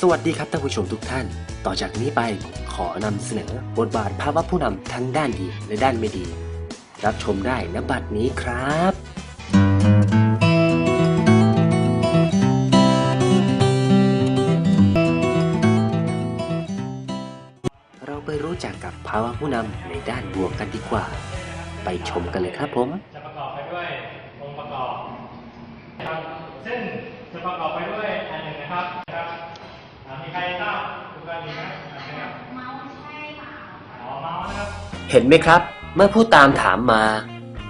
สวัสดีครับท่านผู้ชมทุกท่าน ต่อจากนี้ไปขอนำเสนอบทบาทภาวะผู้นำทั้งด้านดีและด้านไม่ดี รับชมได้ณบัดนี้ครับเราไปรู้จักกับภาวะผู้นำในด้านบวกกันดีกว่า ไปชมกันเลยครับผม จะประกอบไปด้วยองค์ประกอบนะครับซึ่งจะประกอบไปด้วยอันหนึ่งนะครับ ครทราบคุณกรมีไหมนะครับเมาใช่เปล่าอ๋อเมาส์นะครับเห็นไหมครับ เมื่อผู้ตามถามมา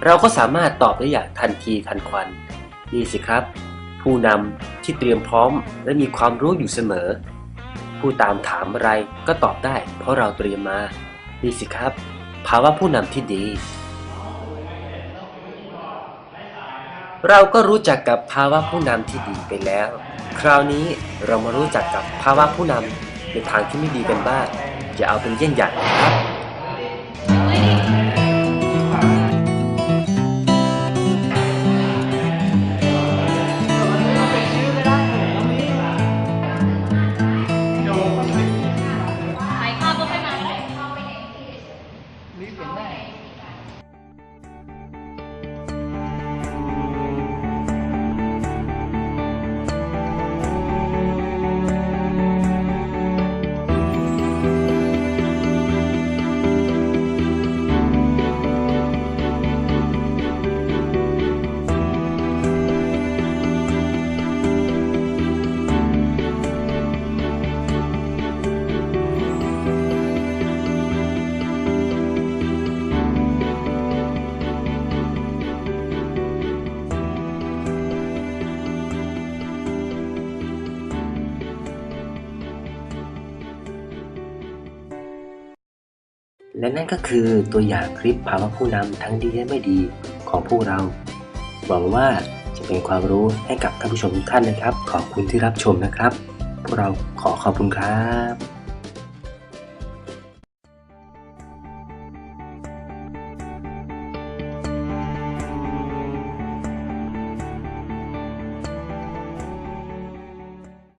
เราก็สามารถตอบได้อย่างทันทีทันควัน นี่สิครับ ผู้นำที่เตรียมพร้อมและมีความรู้อยู่เสมอ ผู้ตามถามอะไรก็ตอบได้ เพราะเราเตรียมมา นี่สิครับ ภาวะผู้นำที่ดี เราก็รู้จักกับภาวะผู้นำที่ดีไปแล้ว คราวนี้เรามารู้จักกับภาวะผู้นำในทางที่ไม่ดีกันบ้างอย่าเอาเป็นเยี่ยงอย่างนะครับ และนั่นก็คือตัวอย่างคลิปภาวะผู้นำทั้งดีและไม่ดีของพวกเรา หวังว่าจะเป็นความรู้ให้กับท่านผู้ชมทุกท่านนะครับ ขอบคุณที่รับชมนะครับ พวกเราขอขอบคุณครับ